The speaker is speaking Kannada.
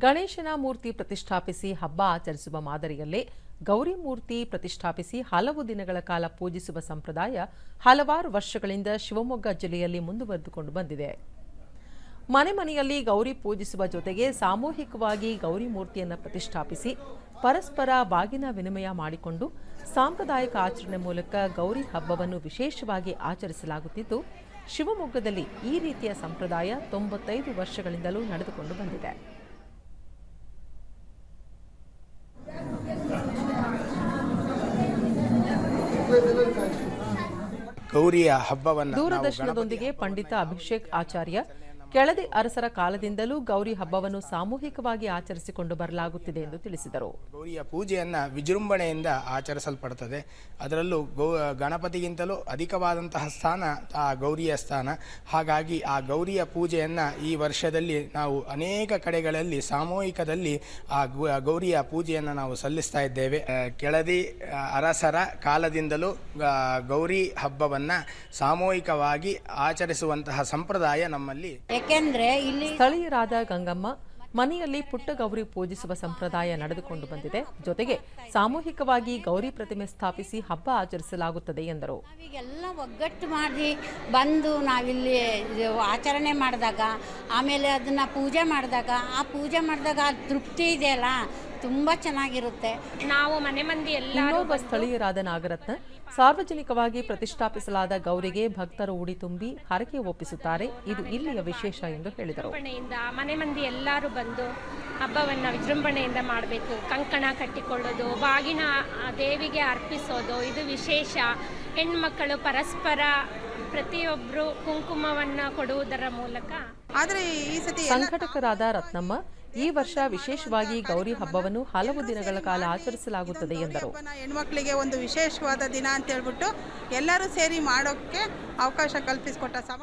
ಗಣೇಶನ ಮೂರ್ತಿ ಪ್ರತಿಷ್ಠಾಪಿಸಿ ಹಬ್ಬ ಆಚರಿಸುವ ಮಾದರಿಯಲ್ಲೇ ಗೌರಿ ಮೂರ್ತಿ ಪ್ರತಿಷ್ಠಾಪಿಸಿ ಹಲವು ದಿನಗಳ ಕಾಲ ಪೂಜಿಸುವ ಸಂಪ್ರದಾಯ ಹಲವಾರು ವರ್ಷಗಳಿಂದ ಶಿವಮೊಗ್ಗ ಜಿಲ್ಲೆಯಲ್ಲಿ ಮುಂದುವರೆದುಕೊಂಡು ಬಂದಿದೆ. ಮನೆ ಮನೆಯಲ್ಲಿ ಗೌರಿ ಪೂಜಿಸುವ ಜೊತೆಗೆ ಸಾಮೂಹಿಕವಾಗಿ ಗೌರಿ ಮೂರ್ತಿಯನ್ನು ಪ್ರತಿಷ್ಠಾಪಿಸಿ ಪರಸ್ಪರ ಬಾಗಿನ ವಿನಿಮಯ ಮಾಡಿಕೊಂಡು ಸಾಂಪ್ರದಾಯಿಕ ಆಚರಣೆ ಮೂಲಕ ಗೌರಿ ಹಬ್ಬವನ್ನು ವಿಶೇಷವಾಗಿ ಆಚರಿಸಲಾಗುತ್ತಿದ್ದು, ಶಿವಮೊಗ್ಗದಲ್ಲಿ ಈ ರೀತಿಯ ಸಂಪ್ರದಾಯ ತೊಂಬತ್ತೈದು ವರ್ಷಗಳಿಂದಲೂ ನಡೆದುಕೊಂಡು ಬಂದಿದೆ. ಗೌರಿಯ ಹಬ್ಬವನ್ನು ದೂರದರ್ಶನದೊಂದಿಗೆ ಪಂಡಿತ ಅಭಿಷೇಕ್ ಆಚಾರ್ಯ ಕೆಳದಿ ಅರಸರ ಕಾಲದಿಂದಲೂ ಗೌರಿ ಹಬ್ಬವನ್ನು ಸಾಮೂಹಿಕವಾಗಿ ಆಚರಿಸಿಕೊಂಡು ಬರಲಾಗುತ್ತಿದೆ ಎಂದು ತಿಳಿಸಿದರು. ಗೌರಿಯ ಪೂಜೆಯನ್ನು ವಿಜೃಂಭಣೆಯಿಂದ ಆಚರಿಸಲ್ಪಡುತ್ತದೆ ಅದರಲ್ಲೂ ಗೌ ಗಣಪತಿಗಿಂತಲೂ ಅಧಿಕವಾದಂತಹ ಸ್ಥಾನ ಆ ಗೌರಿಯ ಸ್ಥಾನ. ಹಾಗಾಗಿ ಆ ಗೌರಿಯ ಪೂಜೆಯನ್ನು ಈ ವರ್ಷದಲ್ಲಿ ನಾವು ಅನೇಕ ಕಡೆಗಳಲ್ಲಿ ಸಾಮೂಹಿಕದಲ್ಲಿ ಆ ಗೌರಿಯ ಪೂಜೆಯನ್ನು ನಾವು ಸಲ್ಲಿಸ್ತಾ ಇದ್ದೇವೆ. ಕೆಳದಿ ಅರಸರ ಕಾಲದಿಂದಲೂ ಗೌರಿ ಹಬ್ಬವನ್ನು ಸಾಮೂಹಿಕವಾಗಿ ಆಚರಿಸುವಂತಹ ಸಂಪ್ರದಾಯ ನಮ್ಮಲ್ಲಿ ಯಾಕೆಂದ್ರೆ ಇಲ್ಲಿ ಸ್ಥಳೀಯರಾದ ಗಂಗಮ್ಮ ಮನೆಯಲ್ಲಿ ಪುಟ್ಟ ಗೌರಿ ಪೂಜಿಸುವ ಸಂಪ್ರದಾಯ ನಡೆದುಕೊಂಡು ಬಂದಿದೆ. ಜೊತೆಗೆ ಸಾಮೂಹಿಕವಾಗಿ ಗೌರಿ ಪ್ರತಿಮೆ ಸ್ಥಾಪಿಸಿ ಹಬ್ಬ ಆಚರಿಸಲಾಗುತ್ತದೆ ಎಂದರು. ನಾವೀಗೆಲ್ಲ ಒಗ್ಗಟ್ಟು ಮಾಡಿ ಬಂದು ನಾವಿಲ್ಲಿ ಇದು ಆಚರಣೆ ಮಾಡಿದಾಗ ಆಮೇಲೆ ಅದನ್ನ ಪೂಜೆ ಮಾಡಿದಾಗ ಆ ಪೂಜೆ ಮಾಡಿದಾಗ ಆ ತೃಪ್ತಿ ಇದೆಯಲ್ಲ? ತುಂಬ ಚೆನ್ನಾಗಿರುತ್ತೆ. ನಾವು ಮನೆ ಮಂದಿ ಎಲ್ಲ ಇನ್ನೊಬ್ಬ ಸ್ಥಳೀಯರಾದ ನಾಗರತ್ನ ಸಾರ್ವಜನಿಕವಾಗಿ ಪ್ರತಿಷ್ಠಾಪಿಸಲಾದ ಗೌರಿಗೆ ಭಕ್ತರು ಉಡಿ ತುಂಬಿ ಹರಕೆ ಒಪ್ಪಿಸುತ್ತಾರೆ. ಇದು ಇಲ್ಲಿಯ ವಿಶೇಷ ಎಂದು ಹೇಳಿದರು. ವಿಜೃಂಭಣೆಯಿಂದ ಮನೆ ಮಂದಿ ಎಲ್ಲರೂ ಬಂದು ಹಬ್ಬವನ್ನು ವಿಜೃಂಭಣೆಯಿಂದ ಮಾಡಬೇಕು. ಕಂಕಣ ಕಟ್ಟಿಕೊಳ್ಳೋದು ಬಾಗಿನ ಆ ದೇವಿಗೆ ಅರ್ಪಿಸೋದು ಇದು ವಿಶೇಷ. ಹೆಣ್ಮಕ್ಕಳು ಪರಸ್ಪರ ಪ್ರತಿಯೊಬ್ಬರು ಕುಂಕುಮವನ್ನು ಕೊಡುವುದರ ಮೂಲಕ ಆದರೆ ಈ ಸತಿ ಸಂಘಟಕರಾದ ರತ್ನಮ್ಮ ಈ ವರ್ಷ ವಿಶೇಷವಾಗಿ ಗೌರಿ ಹಬ್ಬವನ್ನು ಹಲವು ದಿನಗಳ ಕಾಲ ಆಚರಿಸಲಾಗುತ್ತದೆ ಎಂದರು. ಹೆಣ್ಮಕ್ಳಿಗೆ ಒಂದು ವಿಶೇಷವಾದ ದಿನ ಅಂತ ಹೇಳ್ಬಿಟ್ಟು ಎಲ್ಲರೂ ಸೇರಿ ಮಾಡೋಕ್ಕೆ ಅವಕಾಶ ಕಲ್ಪಿಸಿಕೊಟ್ಟ ಸಮ